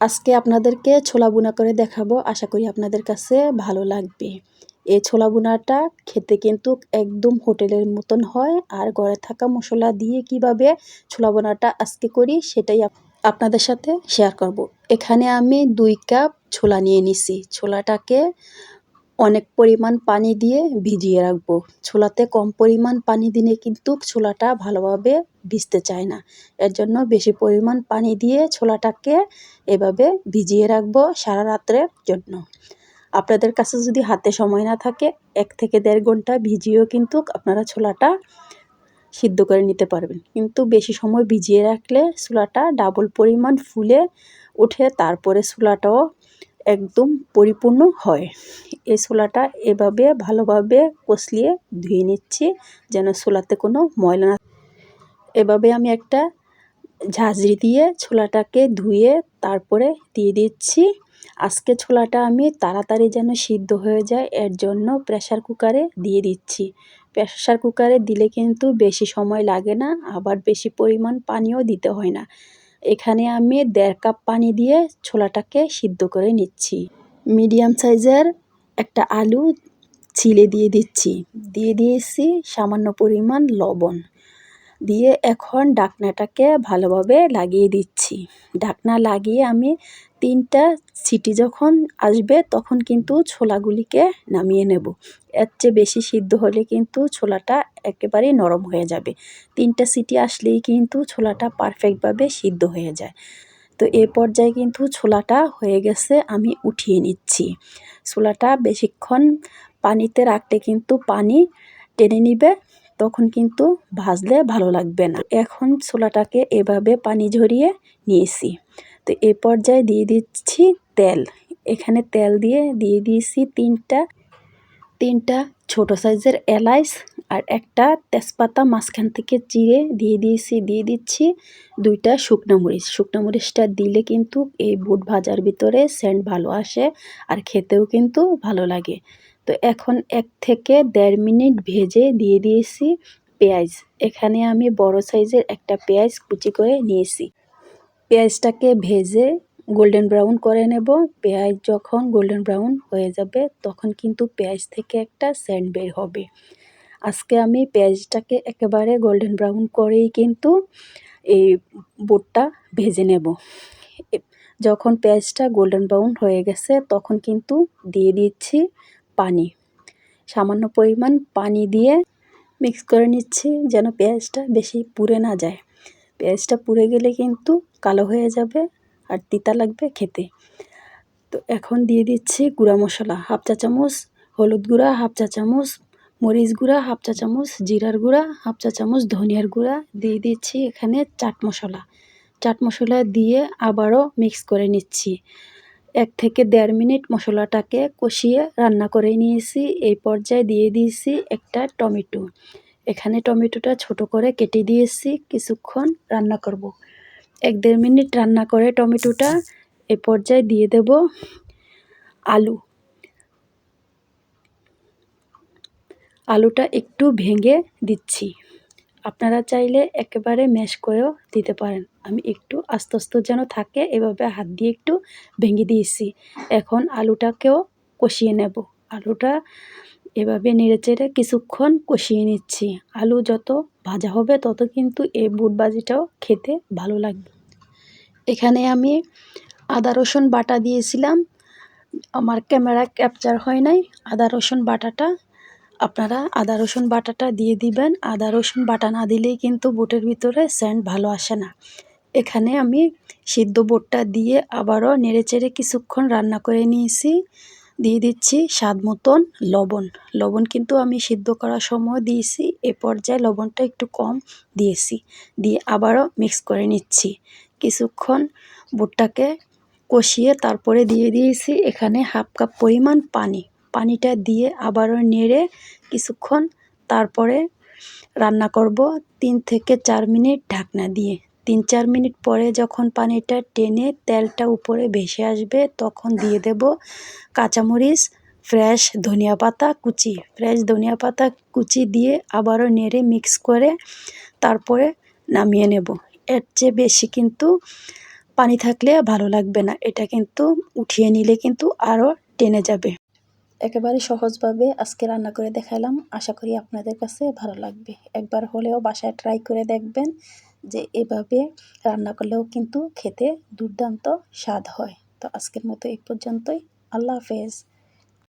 আজকে আপনাদেরকে ছোলা বোনা করে দেখাবো। আশা করি আপনাদের কাছে ভালো লাগবে। এই ছোলা বোনাটা খেতে কিন্তু একদম হোটেলের মতন হয় আর ঘরে থাকা মশলা দিয়ে কীভাবে ছোলা বোনাটা আজকে করি সেটাই আপনাদের সাথে শেয়ার করব। এখানে আমি দুই কাপ ছোলা নিয়ে নিছি। ছোলাটাকে অনেক পরিমাণ পানি দিয়ে ভিজিয়ে রাখব। ছোলাতে কম পরিমাণ পানি দিলে কিন্তু ছোলাটা ভালোভাবে ভিজতে চায় না। এর জন্য বেশি পরিমাণ পানি দিয়ে ছোলাটাকে এভাবে ভিজিয়ে রাখব সারা রাত্রের জন্য। আপনাদের কাছে যদি হাতে সময় না থাকে, এক থেকে দেড় ঘণ্টা ভিজিয়েও কিন্তু আপনারা ছোলাটা সিদ্ধ করে নিতে পারবেন। কিন্তু বেশি সময় ভিজিয়ে রাখলে ছোলাটা ডাবল পরিমাণ ফুলে উঠে তারপরে ছোলাটাও একদম পরিপূর্ণ হয়। এই ছোলাটা এভাবে ভালোভাবে কষলিয়ে ধুয়ে নিচ্ছি, যেন ছোলাতে কোনো ময়লা না এভাবে আমি একটা ঝাঁঝরি দিয়ে ছোলাটাকে ধুয়ে তারপরে দিয়ে দিচ্ছি। আজকে ছোলাটা আমি তাড়াতাড়ি যেন সিদ্ধ হয়ে যায়, এর জন্য প্রেশার কুকারে দিয়ে দিচ্ছি। প্রেশার কুকারে দিলে কিন্তু বেশি সময় লাগে না, আবার বেশি পরিমাণ পানিও দিতে হয় না। এখানে আমি দেড় কাপ পানি দিয়ে ছোলাটাকে সিদ্ধ করে নিচ্ছি। মিডিয়াম সাইজের একটা আলু ছিলে দিয়ে দিচ্ছি। দিয়ে দিয়েছি সামান্য পরিমাণ লবণ। দিয়ে এখন ডাকনাটাকে ভালোভাবে লাগিয়ে দিচ্ছি। ডাকনা লাগিয়ে আমি তিনটা সিটি যখন আসবে তখন কিন্তু ছোলাগুলিকে নামিয়ে নেব। এর চেয়ে বেশি সিদ্ধ হলে কিন্তু ছোলাটা একেবারেই নরম হয়ে যাবে। তিনটা সিটি আসলেই কিন্তু ছোলাটা পারফেক্টভাবে সিদ্ধ হয়ে যায়। তো এ পর্যায়ে কিন্তু ছোলাটা হয়ে গেছে, আমি উঠিয়ে নিচ্ছি। ছোলাটা বেশিক্ষণ পানিতে রাখলে কিন্তু পানি টেনে নিবে। তখন কিন্তু ভাজলে ভালো লাগবে না। এখন ছোলাটাকে এভাবে পানি ঝরিয়ে নিয়েছি। তো এ পর্যায়ে দিয়ে দিচ্ছি তেল। এখানে তেল দিয়ে দিয়ে দিয়েছি তিনটা তিনটা ছোট সাইজের এলাইচ আর একটা তেজপাতা মাঝখান থেকে চিড়ে দিয়ে দিয়েছি, দিয়ে দিচ্ছি দুইটা শুকনো মরিচ। শুকনো মরিচটা দিলে কিন্তু এই বুট ভাজার ভিতরে সেন্ট ভালো আসে আর খেতেও কিন্তু ভালো লাগে। তো এখন এক থেকে দেড় মিনিট ভেজে দিয়ে দিয়েছি পেঁয়াজ। এখানে আমি বড় সাইজের একটা পেঁয়াজ কুচি করে নিয়েছি। পেঁয়াজটাকে ভেজে গোল্ডেন ব্রাউন করে নেব। পেঁয়াজ যখন গোল্ডেন ব্রাউন হয়ে যাবে তখন কিন্তু পেঁয়াজ থেকে একটা সেন্ট বের হবে। আজকে আমি পেঁয়াজটাকে একেবারে গোল্ডেন ব্রাউন করেই কিন্তু এই বুটটা ভেজে নেব। যখন পেঁয়াজটা গোল্ডেন ব্রাউন হয়ে গেছে, তখন কিন্তু দিয়ে দিচ্ছি পানি। সামান্য পরিমাণ পানি দিয়ে মিক্স করে নিচ্ছি যেন পেঁয়াজটা বেশি পুড়ে না যায়। পেঁয়াজটা পুড়ে গেলে কিন্তু কালো হয়ে যাবে আর তিতা লাগবে খেতে। তো এখন দিয়ে দিচ্ছি গুঁড়া মশলা, হাফ চা চামচ, হলুদ গুঁড়া, হাফ চা চামচ মরিচ গুঁড়া, হাফ চা চামচ জিরার গুঁড়া, হাফ চা চামচ ধনিয়ার গুঁড়া দিয়ে দিচ্ছি এখানে চাট মশলা। চাট মশলা দিয়ে আবারও মিক্স করে নিচ্ছি। এক থেকে দেড় মিনিট মশলাটাকে কষিয়ে রান্না করে নিয়েছি। এই পর্যায়ে দিয়ে দিয়েছি একটা টমেটো। এখানে টমেটোটা ছোট করে কেটে দিয়েছি, কিছুক্ষণ রান্না করব। এক দেড় মিনিট রান্না করে টমেটোটা এ পর্যায়ে দিয়ে দেব আলু। আলুটা একটু ভেঙে দিচ্ছি। আপনারা চাইলে একেবারে ম্যাশ করেও দিতে পারেন। আমি একটু আস্তে আস্তে যেন থাকে, এভাবে হাত দিয়ে একটু ভেঙে দিয়েছি। এখন আলুটাকেও কষিয়ে নেব। আলুটা এভাবে নেড়ে চেড়ে কিছুক্ষণ কষিয়ে নিচ্ছি। আলু যত ভাজা হবে, তত কিন্তু এই বুট বাজিটাও খেতে ভালো লাগবে। এখানে আমি আদা, রসুন বাটা দিয়েছিলাম। আমার ক্যামেরা ক্যাপচার হয় নাই। আদা, রসুন বাটাটা আপনারা আদা, রসুন বাটাটা দিয়ে দিবেন। আদা, রসুন বাটা না দিলেই কিন্তু বুটের ভিতরে স্যান্ড ভালো আসে না। এখানে আমি সিদ্ধ বোটটা দিয়ে আবারও নেড়েচেড়ে কিছুক্ষণ রান্না করে নিয়েছি। দিয়ে দিচ্ছি স্বাদ মতন লবণ। লবণ কিন্তু আমি সিদ্ধ করার সময় দিয়েছি, এ পর্যায়ে লবণটা একটু কম দিয়েছি। দিয়ে আবারও মিক্স করে নিচ্ছি। কিছুক্ষণ বুটটাকে কষিয়ে তারপরে দিয়ে দিয়েছি এখানে হাফ কাপ পরিমাণ পানি। পানিটা দিয়ে আবারও নেড়ে কিছুক্ষণ তারপরে রান্না করব তিন থেকে চার মিনিট ঢাকনা দিয়ে। তিন চার মিনিট পরে যখন পানিটা টেনে তেলটা উপরে ভেসে আসবে, তখন দিয়ে দেব কাঁচামরিচ, ফ্রেশ ধনিয়া পাতা কুচি। ফ্রেশ ধনিয়া পাতা কুচি দিয়ে আবারও নেড়ে মিক্স করে তারপরে নামিয়ে নেব। এর চেয়ে বেশি কিন্তু পানি থাকলে ভালো লাগবে না। এটা কিন্তু উঠিয়ে নিলে কিন্তু আরও টেনে যাবে। একেবারে সহজভাবে আজকে রান্না করে দেখালাম। আশা করি আপনাদের কাছে ভালো লাগবে। একবার হলেও বাসায় ট্রাই করে দেখবেন যে এভাবে রান্না করলেও কিন্তু খেতে দুর্দান্ত স্বাদ হয়। তো আজকের মতো এই পর্যন্তই। আল্লাহ হাফেজ।